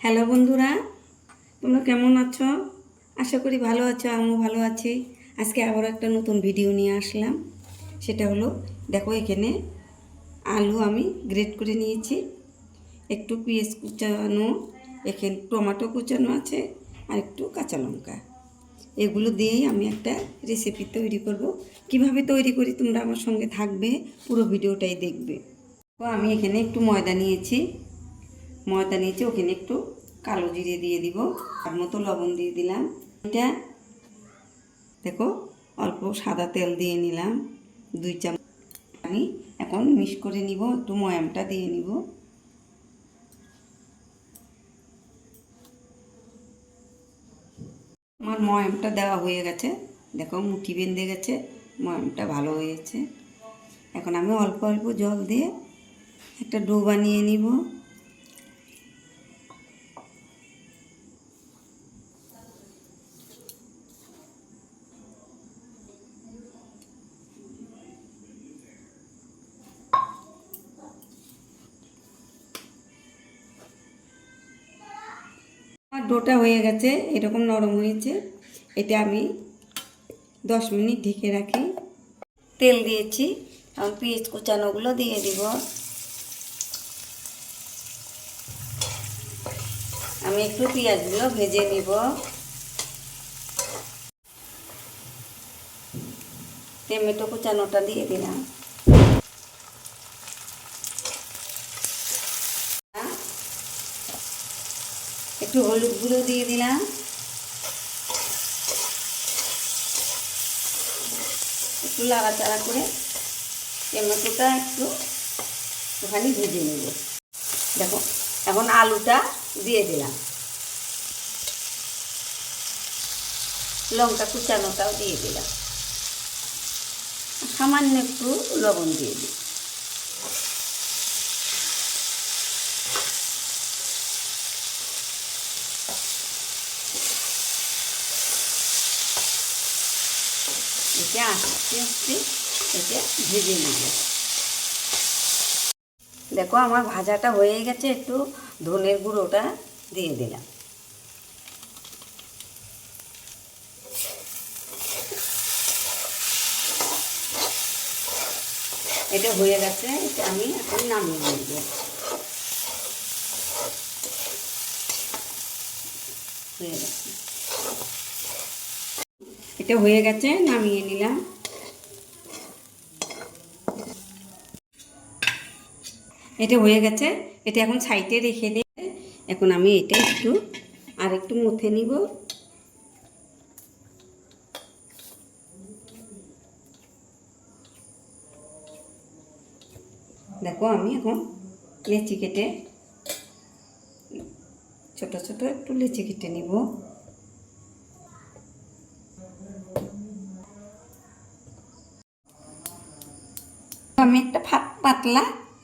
Hello বন্ধুরা, তোমরা কেমন আছো? আশা করি ভালো আছো, আমিও ভালো আছি। আজকে আবার একটা নতুন ভিডিও নিয়ে আসলাম। সেটা হলো, দেখো এখানে আলু আমি গ্রেট করে নিয়েছি। একটু পেঁয়াজ কুচানো, এখানে টমেটো কুচানো আছে, আর একটু কাঁচা লঙ্কা। এগুলো দিয়েই আমি একটা রেসিপি তৈরি করব। কীভাবে তৈরি করি তোমরা আমার সঙ্গে থাকবে, পুরো ভিডিওটাই দেখবে। তো আমি এখানে একটু ময়দা নিয়েছি। ময়দা নিয়েছি ওখানে একটু কালো জিরে দিয়ে দিব, আর মতো লবণ দিয়ে দিলাম। এটা দেখো, অল্প সাদা তেল দিয়ে নিলাম, দুই চামচ আমি এখন মিক্স করে নিব, একটু ময়ামটা দিয়ে নিব। আমার ময়ামটা দেওয়া হয়ে গেছে, দেখো মুঠি বেঁধে গেছে, ময়ামটা ভালো হয়েছে। এখন আমি অল্প অল্প জল দিয়ে একটা ডো বানিয়ে নিব। ডোটা হয়ে গেছে, এরকম নরম হয়েছে। এটা আমি দশ মিনিট ঢেকে রাখি। তেল দিয়েছি, এখন পেঁয়াজ কুচানোগুলো দিয়ে দিব। আমি একটু পেঁয়াজগুলো ভেজে নিব। টমেটো কুচানোটা দিয়ে দিলাম। একটু হলুদ গুঁড়ো দিয়ে দিলাম। একটু লাড়াচাড়া করে টমেটোটা একটু একটুখানি ভেজে নেব। দেখো, এখন আলুটা দিয়ে দিলাম। লঙ্কা কুচানোটাও দিয়ে দিলাম। সামান্য একটু লবণ দিয়ে দিই এটা আস্তে আস্তে এটা ভেজে নেব। দেখো আমার ভাজাটা হয়ে গেছে, একটু ধনের গুঁড়োটা দিয়ে দিলাম। এটা হয়ে গেছে, এটা আমি এখন নামিয়ে নেব। হয়ে গেছে। এটা হয়ে গেছে, নামিয়ে নিলাম। এটা হয়ে গেছে, এটা এখন সাইডে রেখে দিয়ে এখন আমি এটা একটু আর একটু মুথে নিব। দেখো আমি এখন লেচি কেটে ছোট ছোট একটু লেচি কেটে নিব। আমি একটা ফাত পাতলা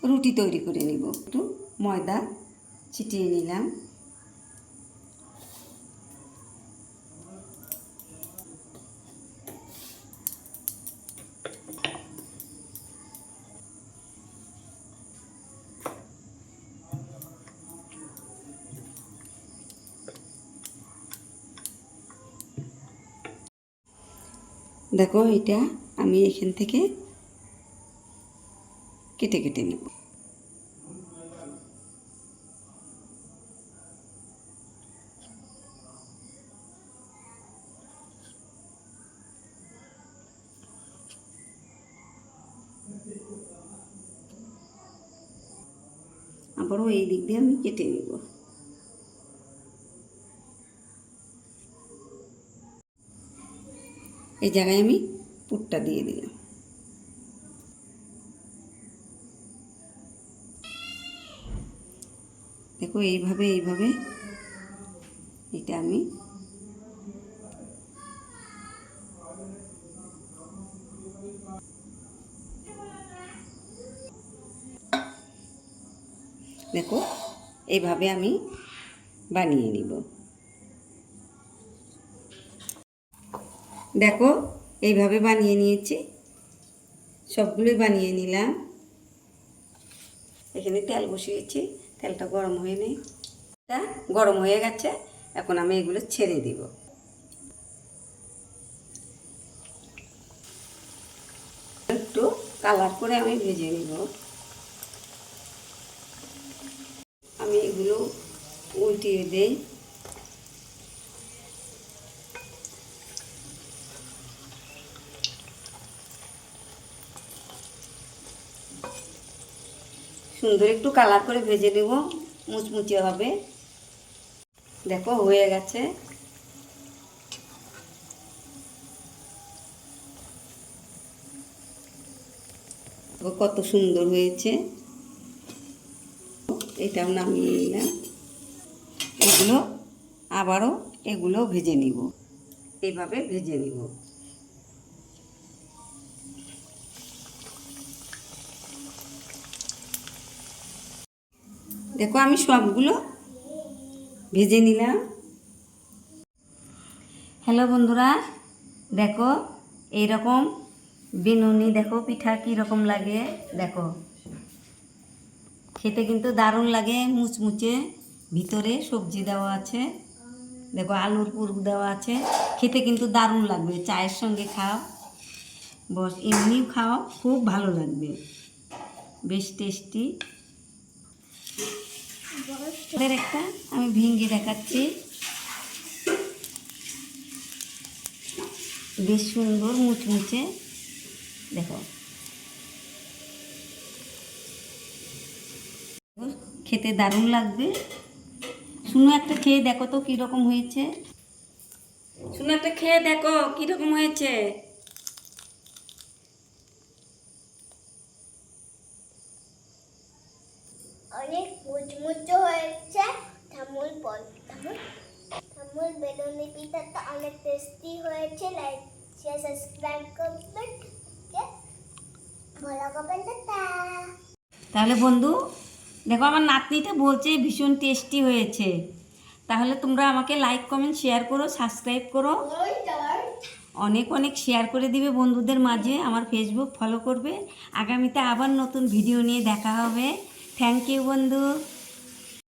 রুটি তৈরি করে নিব। একটু ময়দা ছিটিয়ে নিলাম। দেখো, এটা আমি এখান থেকে কেটে কেটে নেব। আবারও এই দিক দিয়ে আমি কেটে নেব। এই জায়গায় আমি পুরটা দিয়ে দিলাম। দেখো এইভাবে এইভাবে। এটা আমি দেখো, এইভাবে আমি বানিয়ে নিব। দেখো, এইভাবে বানিয়ে নিয়েছি। সবগুলোই বানিয়ে নিলাম। এখানে তেল বসিয়েছি। তেলটা গরম হয়ে নেই। তা গরম হয়ে গেছে, এখন আমি এগুলো ছেড়ে দিব। একটু কালার করে আমি ভেজে নিব। আমি এগুলো উল্টিয়ে দেই। সুন্দর, একটু কালার করে ভেজে নেব, মুচমুচে হবে। দেখো, হয়ে গেছে। কত সুন্দর হয়েছে। এটাও নামিয়ে নিলাম। এগুলো আবারও এগুলো ভেজে নিব। এইভাবে ভেজে নিব। দেখো আমি সবগুলো ভেজে নিলাম। হ্যালো বন্ধুরা, দেখো এইরকম বিনুনি, দেখো পিঠা কীরকম লাগে, দেখো। খেতে কিন্তু দারুণ লাগে, মুচমুচে। ভিতরে সবজি দেওয়া আছে, দেখো আলুর পুর দেওয়া আছে। খেতে কিন্তু দারুণ লাগবে, চায়ের সঙ্গে খাও। বস, এমনিও খাও, খুব ভালো লাগবে। বেশ টেস্টি। ওদের একটা আমি ভেঙে দেখাচ্ছি। বেশ সুন্দর মুচমুচে, দেখো। খেতে দারুণ লাগবে। শুনো একটা খেয়ে দেখো তো কীরকম হয়েছে। শুনো একটা খেয়ে দেখো কীরকম হয়েছে। অনেক মুচমুচো হয়েছে। ঠামুল বল ঠামুল বেলুনি পিঠাটা অনেক টেস্টি হয়েছে। লাইক শেয়ার সাবস্ক্রাইব করবেন ভালো করবেন তাহলে বন্ধু দেখো আমার নাতনিটা বলছে ভীষণ টেস্টি হয়েছে। তাহলে তোমরা আমাকে লাইক কমেন্ট শেয়ার করো সাবস্ক্রাইব করো। অনেক অনেক শেয়ার করে দিবে বন্ধুদের মাঝে আমার ফেসবুক ফলো করবে। আগামীতে আবার নতুন ভিডিও নিয়ে দেখা হবে। থ্যাংক ইউ বন্ধু।